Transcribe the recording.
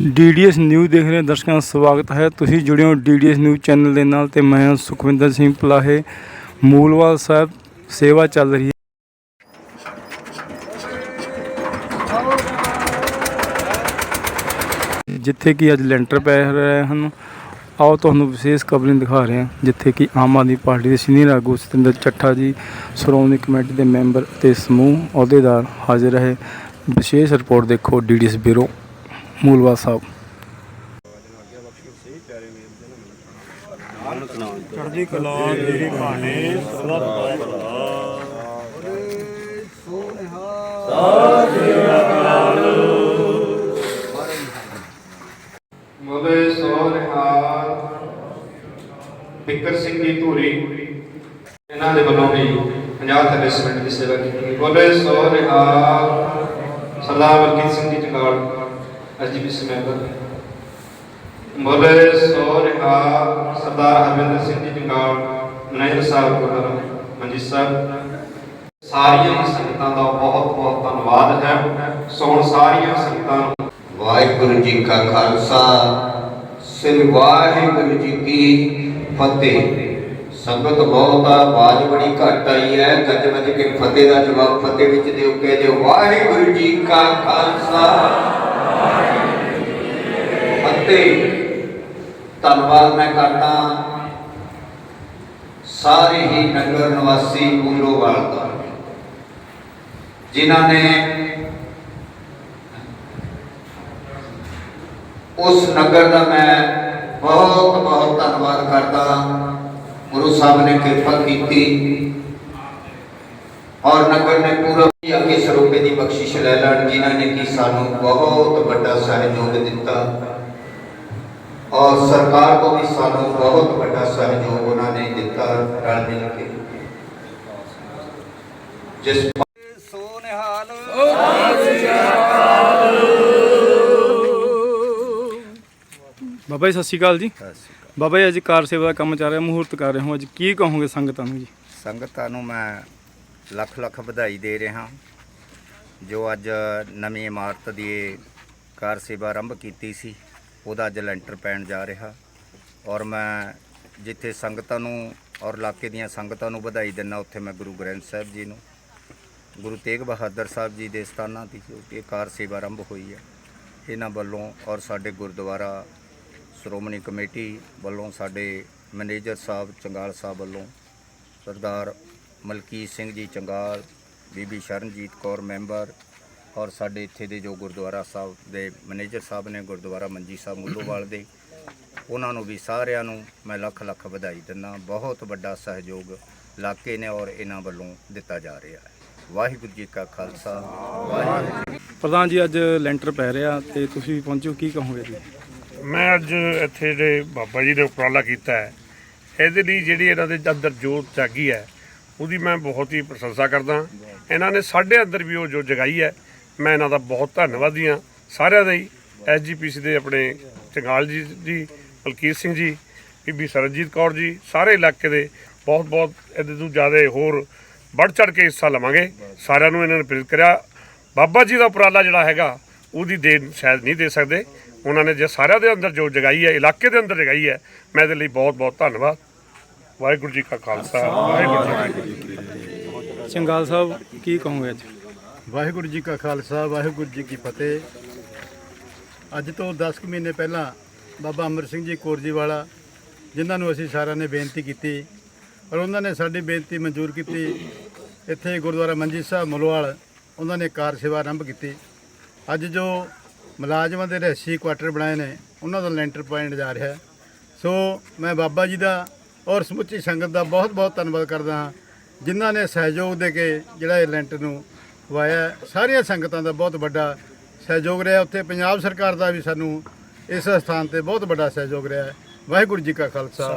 DDS news ਦੇਖ ਰਹੇ ਦਰਸ਼ਕਾਂ ਦਾ ਸਵਾਗਤ ਹੈ। ਤੁਸੀਂ ਜੁੜੇ ਹੋ ਡੀਡੀਐਸ ਨਿਊਜ਼ ਚੈਨਲ ਦੇ ਨਾਲ ਤੇ ਮੈਂ ਸੁਖਵਿੰਦਰ ਸਿੰਘ ਪਲਾਹੇ ਮੂਲਵਾਲ ਸਾਹਿਬ, ਸੇਵਾ ਚੱਲ ਰਹੀ ਹੈ। ਜਿੱਥੇ ਕਿ ਅੱਜ ਲੈਂਟਰ ਪੈ ਰਹੇ ਹਨ। ਆਓ ਤੁਹਾਨੂੰ ਵਿਸ਼ੇਸ਼ ਕਵਰਿੰਗ ਦਿਖਾ ਰਹੇ ਹਾਂ। ਜਿੱਥੇ ਕਿ ਆਮ ਆਦਮੀ ਪਾਰਟੀ ਦੇ ਸੀਨੀਅਰ ਆਗੂ ਸਤਿੰਦਰ ਚੱਠਾ ਜੀ, ਸ਼੍ਰੋਮਣੀ ਕਮੇਟੀ ਦੇ ਮੈਂਬਰ ਅਤੇ ਸਮੂਹ ਅਹੁਦੇਦਾਰ ਹਾਜ਼ਰ ਰਹੇ। ਵਿਸ਼ੇਸ਼ ਰਿਪੋਰਟ ਦੇਖੋ ਡੀਡੀਐਸ ਬਿਊਰੋ। ਮੂਲਵਾਲ ਸਾਹਿਬ। ਚੜ੍ਹਦੀ ਕਲਾ ਤੇਰੀ ਬਾਣੀ ਸਰਬੱਤ ਦਾ ਬੋਲੇ ਸੋ ਨਿਹਾਲ ਬਿਕਰ ਸਿੰਘ ਦੀ ਧੂਰੀ। ਇਹਨਾਂ ਦੇ ਵੱਲੋਂ ਵੀ 50 ਥੱਲੇ ਸਿਮੈਂਟ ਦੀ ਸੇਵਾ ਕੀਤੀ ਬੋਲੇ ਸੋ ਨਿਹਾਲ ਸਰਦਾਰ ਬਲਕੀਤ ਸਿੰਘ ਜੀ ਚੰਗਾਲ। ਐਸਜੀਪੀ ਸਮੇਤ ਬੋਲੇ ਸੋ ਨਿਹਾਲ ਸਰਦਾਰ ਹਰਵਿੰਦਰ ਸਿੰਘ ਜੀ ਚੰਗਾਲ ਮੈਨੇਜਰ ਸਾਹਿਬ ਗੁਰਦੁਆਰਾ ਮੰਜੀ ਸਾਹਿਬ। ਸਾਰੀਆਂ ਹੀ ਸੰਗਤਾਂ ਦਾ ਬਹੁਤ ਬਹੁਤ ਧੰਨਵਾਦ ਹੈ। ਸੋ ਸਾਰੀਆਂ ਸੰਗਤਾਂ ਨੂੰ ਵਾਹਿਗੁਰੂ ਜੀ ਕਾ ਖਾਲਸਾ, ਸ੍ਰੀ ਵਾਹਿਗੁਰੂ ਜੀ ਕੀ ਫਤਿਹ। ਸੰਗਤ ਬਹੁਤ ਆ, ਆਵਾਜ਼ ਬੜੀ ਘੱਟ ਆਈ ਹੈ। ਗੱਜ ਵੱਜ ਕੇ ਫਤਿਹ ਦਾ ਜਵਾਬ ਫਤਿਹ ਵਿੱਚ ਦਿਓ, ਕਹਿ ਦਿਓ, ਵਾਹਿਗੁਰੂ ਜੀ ਕਾ ਖਾਲਸਾ। ਫਤਿਹ ਧੰਨਵਾਦ ਮੈਂ ਕਰਦਾ ਸਾਰੇ ਹੀ ਨਗਰ ਨਿਵਾਸੀ ਮੂਲੋਵਾਲ ਦਾ, ਜਿਨ੍ਹਾਂ ਨੇ ਉਸ ਨਗਰ ਦਾ ਮੈਂ ਬਹੁਤ ਬਹੁਤ ਧੰਨਵਾਦ ਕਰਦਾ। ਗੁਰੂ ਸਾਹਿਬ ਨੇ ਕਿਰਪਾ ਕੀਤੀ ਔਰ ਨਗਰ ਨੇ ਪੂਰਾ ਅੱਗੇ ਸਰੂਪੇ ਦੀ ਬਖਸ਼ਿਸ਼ ਲੈ ਲੈਣ, ਜਿਨ੍ਹਾਂ ਨੇ ਕਿ ਸਾਨੂੰ ਬਹੁਤ ਵੱਡਾ ਸਹਿਯੋਗ ਦਿੱਤਾ। ਔਰ ਸਰਕਾਰ ਤੋਂ ਵੀ ਸਾਨੂੰ ਬਹੁਤ ਵੱਡਾ ਸਹਿਯੋਗ ਉਹਨਾਂ ਨੇ ਦਿੱਤਾ ਰਲ ਮਿਲ ਕੇ। ਜਿਸ ਸੋ ਨਿਹਾਲ ਬਾਬਾ ਜੀ ਸਤਿ ਸ਼੍ਰੀ ਅਕਾਲ ਜੀ। ਬਾਬਾ ਜੀ ਅੱਜ ਕਾਰ ਸੇਵਾ ਦਾ ਕੰਮ ਚੱਲ ਰਿਹਾ ਮਹੂਰਤ ਕਰ ਰਹੇ ਹੋ। ਅੱਜ ਕੀ ਕਹੋਗੇ ਸੰਗਤਾਂ ਨੂੰ ਜੀ? ਸੰਗਤਾਂ ਨੂੰ ਮੈਂ ਲੱਖ ਲੱਖ ਵਧਾਈ ਦੇ ਰਿਹਾ ਜੋ ਅੱਜ ਨਵੀਂ ਇਮਾਰਤ ਦੀ ਕਾਰ ਸੇਵਾ ਆਰੰਭ ਕੀਤੀ ਸੀ ਉਹਦਾ ਅੱਜ ਲੈਂਟਰ ਪੈਣ ਜਾ ਰਿਹਾ ਔਰ ਮੈਂ ਜਿੱਥੇ ਸੰਗਤਾਂ ਨੂੰ ਔਰ ਇਲਾਕੇ ਦੀਆਂ ਸੰਗਤਾਂ ਨੂੰ ਵਧਾਈ ਦਿੰਦਾ ਉੱਥੇ ਮੈਂ ਗੁਰੂ ਗ੍ਰੰਥ ਸਾਹਿਬ ਜੀ ਨੂੰ, ਗੁਰੂ ਤੇਗ ਬਹਾਦਰ ਸਾਹਿਬ ਜੀ ਦੇ ਸਥਾਨਾਂ 'ਤੇ ਜੋ ਇਹ ਕਾਰ ਸੇਵਾ ਆਰੰਭ ਹੋਈ ਹੈ, ਇਹਨਾਂ ਵੱਲੋਂ ਔਰ ਸਾਡੇ ਗੁਰਦੁਆਰਾ ਸ਼੍ਰੋਮਣੀ ਕਮੇਟੀ ਵੱਲੋਂ, ਸਾਡੇ ਮੈਨੇਜਰ ਸਾਹਿਬ ਚੰਗਾਲ ਸਾਹਿਬ ਵੱਲੋਂ, ਸਰਦਾਰ ਮਲਕੀਤ ਸਿੰਘ ਜੀ ਚੰਗਾਲ, ਬੀਬੀ ਸ਼ਰਨਜੀਤ ਕੌਰ ਮੈਂਬਰ ਔਰ ਸਾਡੇ ਇੱਥੇ ਦੇ ਜੋ ਗੁਰਦੁਆਰਾ ਸਾਹਿਬ ਦੇ ਮੈਨੇਜਰ ਸਾਹਿਬ ਨੇ ਗੁਰਦੁਆਰਾ ਮੰਜੀ ਸਾਹਿਬ ਮੁੱਲੋਵਾਲ ਦੇ ਉਹਨਾਂ ਨੂੰ ਵੀ ਸਾਰਿਆਂ ਨੂੰ ਮੈਂ ਲੱਖ ਲੱਖ ਵਧਾਈ ਦਿੰਦਾ। ਬਹੁਤ ਵੱਡਾ ਸਹਿਯੋਗ ਇਲਾਕੇ ਨੇ ਔਰ ਇਹਨਾਂ ਵੱਲੋਂ ਦਿੱਤਾ ਜਾ ਰਿਹਾ ਹੈ। ਵਾਹਿਗੁਰੂ ਜੀ ਕਾ ਖਾਲਸਾ ਵਾਹਿਗੁਰੂ ਪ੍ਰਧਾਨ ਜੀ ਅੱਜ ਲੈਂਟਰ ਪੈ ਰਿਹਾ ਤੇ ਤੁਸੀਂ ਵੀ ਪਹੁੰਚੋ ਕੀ ਕਹੋਗੇ ਜੀ? ਮੈਂ ਅੱਜ ਇੱਥੇ ਦੇ ਬਾਬਾ ਜੀ ਨੇ ਉਪਰਾਲਾ ਕੀਤਾ ਹੈ। ਇਹਦੇ ਲਈ ਜਿਹੜੀ ਇਹਨਾਂ ਦੇ ਅੰਦਰ ਜੋਤ ਜਾਗੀ ਹੈ ਉਹਦੀ ਮੈਂ ਬਹੁਤ ਹੀ ਪ੍ਰਸ਼ੰਸਾ ਕਰਦਾ। ਇਹਨਾਂ ਨੇ ਸਾਡੇ ਅੰਦਰ ਵੀ ਉਹ ਜੋ ਜਗਾਈ ਹੈ ਮੈਂ ਇਹਨਾਂ ਦਾ ਬਹੁਤ ਧੰਨਵਾਦੀ ਹਾਂ। ਸਾਰਿਆਂ ਦਾ ਹੀ ਐਸਜੀਪੀਸੀ ਦੇ ਆਪਣੇ ਚੰਗਾਲ ਜੀ ਜੀ ਮਲਕੀਤ ਸਿੰਘ ਜੀ, ਬੀਬੀ ਸਰਜੀਤ ਕੌਰ ਜੀ, ਸਾਰੇ ਇਲਾਕੇ ਦੇ ਬਹੁਤ ਬਹੁਤ ਇਹਦੇ ਤੋਂ ਜ਼ਿਆਦਾ ਹੋਰ ਵੱਧ ਚੜ ਕੇ ਹਿੱਸਾ ਲਵਾਂਗੇ। ਸਾਰਿਆਂ ਨੂੰ ਇਹਨਾਂ ਨੇ ਪ੍ਰੇਰਿਤ ਕਰਿਆ। ਬਾਬਾ ਜੀ ਦਾ ਉਪਰਾਲਾ ਜਿਹੜਾ ਹੈਗਾ, ਉਹਦੀ ਦੇਣ ਸ਼ਾਇਦ ਨਹੀਂ ਦੇ ਸਕਦੇ। ਉਹਨਾਂ ਨੇ ਜੇ ਸਾਰਿਆਂ ਦੇ ਅੰਦਰ ਜੋ ਜਗਾਈ ਹੈ, ਇਲਾਕੇ ਦੇ ਅੰਦਰ ਜਗਾਈ ਹੈ, ਮੈਂ ਇਹਦੇ ਲਈ ਬਹੁਤ ਬਹੁਤ ਧੰਨਵਾਦ। ਵਾਹਿਗੁਰੂ ਜੀ ਕਾ ਖਾਲਸਾ, ਵਾਹਿਗੁਰੂ ਜੀ ਕੀ ਫਤਿਹ। ਚੰਗਾਲ ਸਾਹਿਬ, ਕੀ ਕਹੋਗੇ ਅੱਜ? ਵਾਹਿਗੁਰੂ ਜੀ ਕਾ ਖਾਲਸਾ, ਵਾਹਿਗੁਰੂ ਜੀ ਕੀ ਫਤਿਹ। ਅੱਜ ਤੋਂ 10 ਕੁ ਮਹੀਨੇ ਪਹਿਲਾਂ ਬਾਬਾ ਅਮਰ ਸਿੰਘ ਜੀ ਕੋਰਜੀ ਵਾਲਾ ਜਿਨ੍ਹਾਂ ਨੂੰ ਅਸੀਂ ਸਾਰਿਆਂ ਨੇ ਬੇਨਤੀ ਕੀਤੀ, ਔਰ ਉਹਨਾਂ ਨੇ ਸਾਡੀ ਬੇਨਤੀ ਮਨਜ਼ੂਰ ਕੀਤੀ, ਇੱਥੇ ਗੁਰਦੁਆਰਾ ਮੰਜੀ ਸਾਹਿਬ ਮਲੋਵਾਲ ਉਹਨਾਂ ਨੇ ਕਾਰ ਸੇਵਾ ਆਰੰਭ ਕੀਤੀ। ਅੱਜ ਜੋ ਮੁਲਾਜ਼ਮਾਂ ਦੇ ਰਹਿਸੀ ਕੁਆਟਰ ਬਣਾਏ ਨੇ, ਉਹਨਾਂ ਦਾ ਲੈਂਟਰ ਪੁਆਇੰਟ ਜਾ ਰਿਹਾ। ਸੋ ਮੈਂ ਬਾਬਾ ਜੀ ਦਾ ਔਰ ਸਮੁੱਚੀ ਸੰਗਤ ਦਾ ਬਹੁਤ ਬਹੁਤ ਧੰਨਵਾਦ ਕਰਦਾ ਹਾਂ, ਜਿਨ੍ਹਾਂ ਨੇ ਸਹਿਯੋਗ ਦੇ ਕੇ ਜਿਹੜਾ ਇਹ ਲੈਂਟਰ ਨੂੰ ਵਾਇਆ ਸਾਰੀਆਂ ਸੰਗਤਾਂ ਦਾ ਬਹੁਤ ਵੱਡਾ ਸਹਿਯੋਗ ਰਿਹਾ। ਉੱਥੇ ਪੰਜਾਬ ਸਰਕਾਰ ਦਾ ਵੀ ਸਾਨੂੰ ਇਸ ਸਥਾਨ ਤੇ ਬਹੁਤ ਵੱਡਾ ਸਹਿਯੋਗ ਰਿਹਾ ਵਾਹਿਗੁਰੂ ਜੀ ਕਾ ਖਾਲਸਾ।